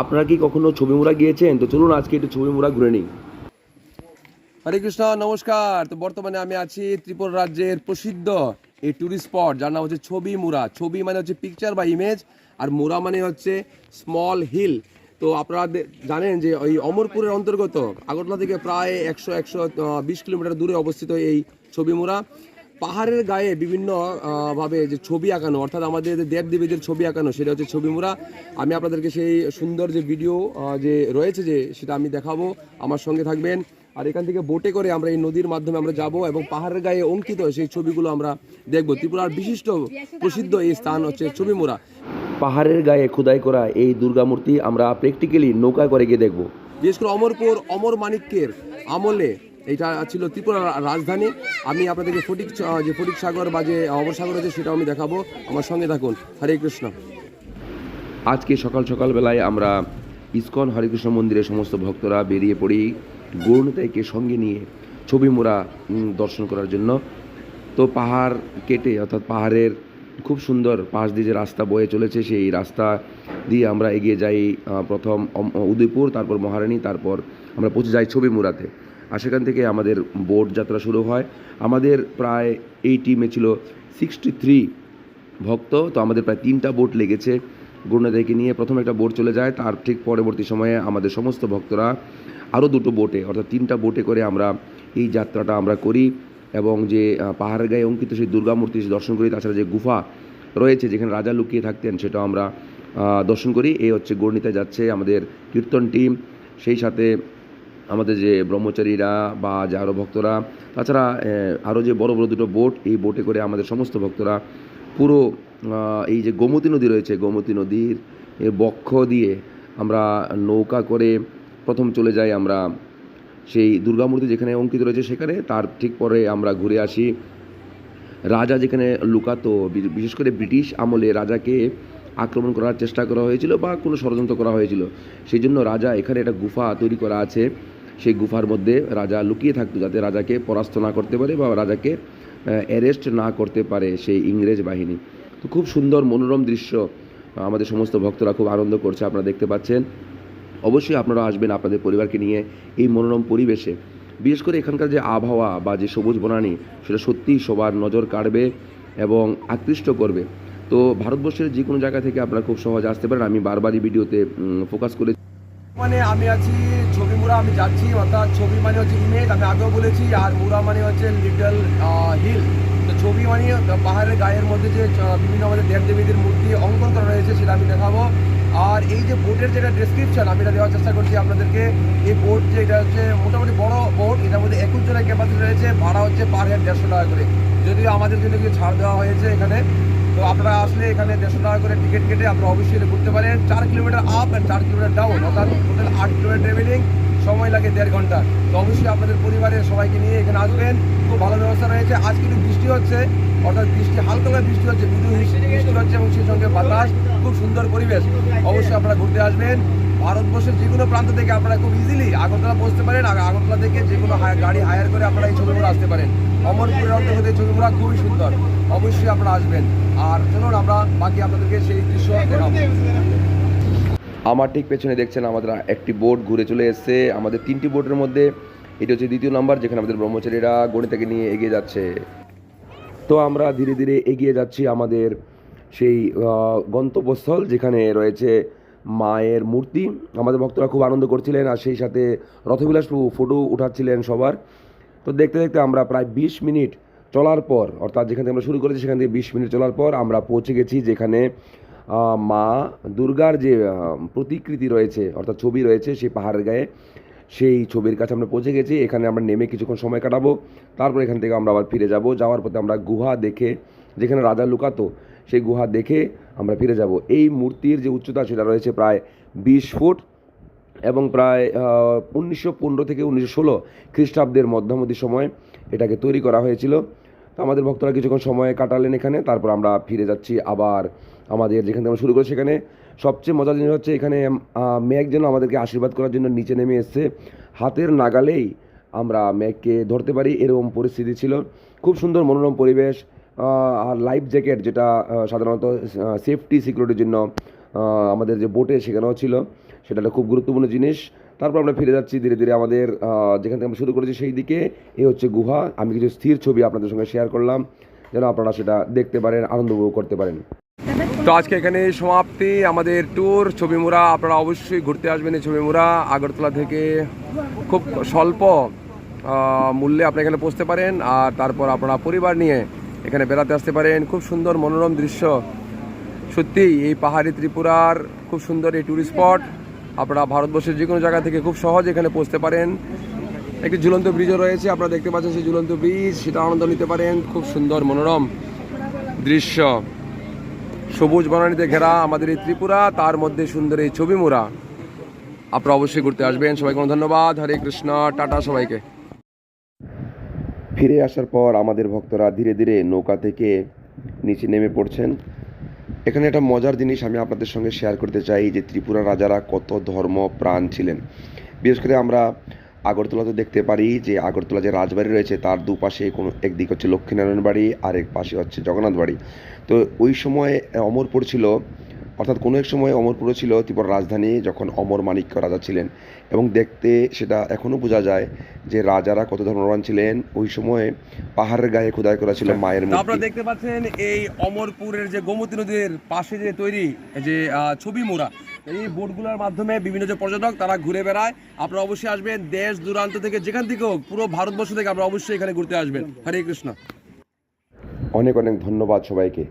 আপনারা কি কখনো ছবি মোড়া গিয়েছেন? তো চলুন আজকে একটু ছবি মোড়া ঘুরে নিই। হরে কৃষ্ণ, নমস্কার। তো বর্তমানে আমি আছি ত্রিপুরা রাজ্যের প্রসিদ্ধ এই ট্যুরিস্ট স্পট যার নাম হচ্ছে ছবি মুরা ছবি মানে হচ্ছে পিকচার বা ইমেজ আর মুরা মানে হচ্ছে স্মল হিল তো আপনারা জানেন যে ওই অমরপুরের অন্তর্গত আগরতলা থেকে প্রায় একশো একশো বিশ কিলোমিটার দূরে অবস্থিত এই ছবি মুরা পাহাড়ের গায়ে বিভিন্ন ভাবে যে ছবি আঁকানো, অর্থাৎ আমাদের যে দেব দেবীদের ছবি আঁকানো, সেটা হচ্ছে ছবি মুরা আমি আপনাদেরকে সেই সুন্দর যে ভিডিও যে রয়েছে যে, সেটা আমি দেখাবো। আমার সঙ্গে থাকবেন। আর এখান থেকে বোটে করে আমরা এই নদীর মাধ্যমে আমরা যাব এবং পাহাড়ের গায়ে অঙ্কিত সেই ছবিগুলো আমরা দেখব। ত্রিপুরার বিশিষ্ট প্রসিদ্ধ এই স্থান হচ্ছে ছবি মোড়া। পাহাড়ের গায়ে খোদাই করা এই দুর্গা মূর্তি আমরা প্র্যাকটিক্যালি নৌকা করে গিয়ে দেখব। বিশেষ করে অমরপুর, অমর মানিক্যের আমলে এটা ছিল ত্রিপুরা রাজধানী। আমি আপনাদেরকে ফটিক যে ফটিক সাগর বা যে অমর সাগর আছে সেটাও আমি দেখাবো। আমার সঙ্গে থাকুন, হরে কৃষ্ণ। আজকে সকাল সকাল বেলায় আমরা ইসকন হরেকৃষ্ণ মন্দিরের সমস্ত ভক্তরা বেরিয়ে পড়ি গৌরনীতাইকে সঙ্গে নিয়ে ছবি মোড়া দর্শন করার জন্য। তো পাহাড় কেটে, অর্থাৎ পাহাড়ের খুব সুন্দর পাশ দিয়ে যে রাস্তা বয়ে চলেছে, সেই রাস্তা দিয়ে আমরা এগিয়ে যাই প্রথম উদয়পুর, তারপর মহারানী, তারপর আমরা পৌঁছে যাই ছবি মুড়াতে। আর সেখান থেকে আমাদের বোট যাত্রা শুরু হয়। আমাদের প্রায় এই টিমে ছিল সিক্সটি থ্রি ভক্ত, তো আমাদের প্রায় তিনটা বোট লেগেছে গুরুনাদাইকে নিয়ে। প্রথম একটা বোট চলে যায়, তার ঠিক পরবর্তী সময়ে আমাদের সমস্ত ভক্তরা আরও দুটো বোটে, অর্থাৎ তিনটা বোটে করে আমরা এই যাত্রাটা আমরা করি এবং যে পাহাড়ের গায়ে অঙ্কিত সেই দুর্গা মূর্তি দর্শন করি। তাছাড়া যে গুফা রয়েছে যেখানে রাজা লুকিয়ে থাকতেন সেটাও আমরা দর্শন করি। এই হচ্ছে গর্ণিতে যাচ্ছে আমাদের কীর্তন টিম সেই সাথে আমাদের যে ব্রহ্মচারীরা বা যে আরও ভক্তরা, তাছাড়া আরও যে বড় বড় দুটো বোট, এই বোটে করে আমাদের সমস্ত ভক্তরা পুরো এই যে গোমতী নদী রয়েছে, গোমতী নদীর বক্ষ দিয়ে আমরা নৌকা করে প্রথম চলে যাই আমরা সেই দুর্গামূর্তি যেখানে অঙ্কিত রয়েছে সেখানে। তার ঠিক পরে আমরা ঘুরে আসি রাজা যেখানে লুকাতো বিশেষ করে ব্রিটিশ আমলে রাজাকে আক্রমণ করার চেষ্টা করা হয়েছিল বা কোনো ষড়যন্ত্র করা হয়েছিল। সেই জন্য রাজা এখানে একটা গুফা তৈরি করা আছে। সেই গুফার মধ্যে রাজা লুকিয়ে থাকতো যাতে রাজাকে পরাস্ত না করতে পারে বা রাজাকে অ্যারেস্ট না করতে পারে সেই ইংরেজ বাহিনী। তো খুব সুন্দর মনোরম দৃশ্য, আমাদের সমস্ত ভক্তরা খুব আনন্দ করছে, আপনারা দেখতে পাচ্ছেন। অবশ্যই আপনারা আসবেন আপনাদের পরিবারকে নিয়ে এই মনোরম পরিবেশে। বিশেষ করে এখানকার যে আবহাওয়া বা যে সবুজ বনানী, সেটা সত্যিই সবার নজর কাড়বে এবং আকৃষ্ট করবে। তো ভারতবর্ষের যে কোনো জায়গা থেকে আপনারা খুব সহজে আসতে পারেন। আমি বারবারই ভিডিওতে ফোকাস করে মানে আমি আছি ছবি মুড়া, আমি যাচ্ছি, অর্থাৎ ছবি মানে হচ্ছে ইমেজ আমি আগেও বলেছি, আর মুড়া মানে হচ্ছে লিটল হিল তো ছবি মানে পাহাড়ের গায়ের মধ্যে যে বিভিন্ন আমাদের দেবদেবীদের মূর্তি অঙ্কন করা রয়েছে, সেটা আমি দেখাবো। আর এই যে বোটের যেটা ডেসক্রিপশন আমি এটা দেওয়ার চেষ্টা করছি আপনাদেরকে। এই বোট যে, এটা হচ্ছে মোটামুটি বড় বোট এটার মধ্যে একুশ জনের ক্যাপাসিটি রয়েছে, ভাড়া হচ্ছে পার হেড দেড়শো টাকা করে। যদিও আমাদের জন্য কিছু ছাড় দেওয়া হয়েছে এখানে। তো আপনারা আসলে এখানে দেড়শো টাকা করে টিকিট কেটে আপনারা অবশ্যই এটা ঘুরতে পারেন। চার কিলোমিটার আপ অ্যান্ড চার কিলোমিটার ডাউন অর্থাৎ টোটাল আট কিলোমিটার ট্রাভেলিং সময় লাগে দেড় ঘণ্টা। তো অবশ্যই আপনাদের পরিবারের সবাইকে নিয়ে এখানে আসবেন। খুব ভালো ব্যবস্থা রয়েছে। আজ কিন্তু বৃষ্টি হচ্ছে, অর্থাৎ বৃষ্টি, হালকা হালকা বৃষ্টি হচ্ছে বিদ্যুৎ বৃষ্টি হচ্ছে এবং সেই সঙ্গে বাতাস, খুব সুন্দর পরিবেশ। অবশ্যই আপনারা ঘুরতে আসবেন। ভারতবর্ষের যে কোনো প্রান্ত থেকে আপনারা খুব ইজিলি আগরতলা পৌঁছতে পারেন আগরতলা থেকে যে কোনো গাড়ি হায়ার করে আপনারা এই ছবিগুলো আসতে পারেন। অমরপুরের অন্তর্গত এই ছবিগুলো খুবই সুন্দর। অবশ্যই আপনারা আসবেন। আর চলুন, আমরা বাকি আপনাদেরকে সেই দৃশ্য আমার ঠিক পেছনে দেখছেন আমাদের একটি বোর্ড ঘুরে চলে এসেছে। আমাদের তিনটি বোর্ডের মধ্যে এটি হচ্ছে দ্বিতীয় নাম্বার, যেখানে আমাদের ব্রহ্মচারীরা গণিতাকে নিয়ে এগিয়ে যাচ্ছে। তো আমরা ধীরে ধীরে এগিয়ে যাচ্ছি আমাদের সেই গন্তব্যস্থল যেখানে রয়েছে মায়ের মূর্তি। আমাদের ভক্তরা খুব আনন্দ করছিলেন আর সেই সাথে রথবিলাস প্রভু ফটো উঠাচ্ছিলেন সবার। তো দেখতে দেখতে আমরা প্রায় বিশ মিনিট চলার পর, অর্থাৎ যেখান থেকে আমরা শুরু করেছি সেখান থেকে বিশ মিনিট চলার পর আমরা পৌঁছে গেছি যেখানে মা দুর্গার যে প্রতিকৃতি রয়েছে, অর্থাৎ ছবি রয়েছে সেই পাহাড়ের গায়ে, সেই ছবির কাছে আমরা পৌঁছে গেছি। এখানে আমরা নেমে কিছুক্ষণ সময় কাটাবো। তারপর এখান থেকে আমরা আবার ফিরে যাব। যাওয়ার পথে আমরা গুহা দেখে, যেখানে রাজা লুকাতো, সেই গুহা দেখে আমরা ফিরে যাব। এই মূর্তির যে উচ্চতা সেটা রয়েছে প্রায় বিশ ফুট এবং প্রায় উনিশশো পনেরো থেকে উনিশশো ষোলো খ্রিস্টাব্দের মধ্যমতি সময় এটাকে তৈরি করা হয়েছিল। তো আমাদের ভক্তরা কিছুক্ষণ সময় কাটালেন এখানে, তারপর আমরা ফিরে যাচ্ছি আবার আমাদের যেখান থেকে আমরা শুরু করি সেখানে। সবচেয়ে মজার জিনিস হচ্ছে এখানে মেঘ যেন আমাদেরকে আশীর্বাদ করার জন্য নিচে নেমে এসছে। হাতের নাগালেই আমরা মেঘকে ধরতে পারি, এরকম পরিস্থিতি ছিল। খুব সুন্দর মনোরম পরিবেশ লাইফ জ্যাকেট যেটা সাধারণত সেফটি সিকিউরিটির জন্য আমাদের যে বোটে সেখানেও ছিল, সেটা একটা খুব গুরুত্বপূর্ণ জিনিস। তারপর আমরা ফিরে যাচ্ছি, ধীরে ধীরে আমাদের যেখান থেকে আমরা শুরু করেছি সেই দিকে, এ হচ্ছে গুহা। আমি কিছু স্থির ছবি আপনাদের সঙ্গে শেয়ার করলাম, যেন আপনারা সেটা দেখতে পারেন, আনন্দ উপভোগ করতে পারেন। তো আজকে এখানে সমাপ্তি। আমাদের ট্যুর ছবিমুরা আপনারা অবশ্যই ঘুরতে আসবেন এই ছবিমুরা আগরতলা থেকে খুব স্বল্প মূল্যে আপনি এখানে পৌঁছতে পারেন। আর তারপর আপনারা পরিবার নিয়ে এখানে বেড়াতে আসতে পারেন। খুব সুন্দর মনোরম দৃশ্য। সত্যি, এই পাহাড়ি ত্রিপুরার খুব সুন্দর এই ট্যুরিস্ট স্পট আপনারা ভারতবর্ষের যে কোনো জায়গা থেকে খুব সহজ এখানে পৌঁছতে পারেন। একটি ঝুলন্ত ব্রিজও রয়েছে। আপনারা দেখতে পাচ্ছেন সেই ঝুলন্ত ব্রিজ সেটা আনন্দ নিতে পারেন। খুব সুন্দর মনোরম দৃশ্য। সবুজ বনানীতে ঘেরা আমাদের এই ত্রিপুরা, তার মধ্যে সুন্দর এই ছবি মোড়া। আপনারা অবশ্যই ঘুরতে আসবেন। সবাইকে ধন্যবাদ। হরে কৃষ্ণ। টাটা সবাইকে। ফিরে আসার পর আমাদের ভক্তরা ধীরে ধীরে নৌকা থেকে নিচে নেমে পড়ছেন। এখানে একটা মজার জিনিস আমি আপনাদের সঙ্গে শেয়ার করতে চাই যে ত্রিপুরা রাজারা কত ধর্ম প্রাণ ছিলেন। বিশেষ করে আমরা আগরতলাতে দেখতে পারি যে আগরতলা যে রাজবাড়ি রয়েছে, তার দুপাশে কোনো একদিক হচ্ছে লক্ষ্মীনারায়ণ বাড়ি আর এক পাশে হচ্ছে জগন্নাথ বাড়ি। তো ওই সময় অমরপুর ছিল অর্থাৎ কোনো এক সময় অমরপুর ছিল ত্রিপুরার রাজধানী যখন অমর মাণিক্য রাজা ছিলেন। এবং দেখতে সেটা এখনও বোঝা যায় যে রাজারা কত ধর্মবান ছিলেন। ওই সময় পাহাড়ের গায়ে খোদাই করা ছিল মায়ের তো মূর্তি। আপনারা দেখতে পাচ্ছেন এই অমরপুরের যে গোমতী নদীর পাশে যে তৈরি যে ছবি মোড়া এই বোটগুলোর মাধ্যমে বিভিন্ন যে পর্যটক তারা ঘুরে বেড়ায়। আপনারা অবশ্যই আসবেন দেশ দূরান্ত থেকে যেখান থেকে হোক পুরো ভারতবর্ষ থেকে আপনারা অবশ্যই এখানে ঘুরতে আসবেন। হরে কৃষ্ণ। অনেক অনেক ধন্যবাদ সবাইকে।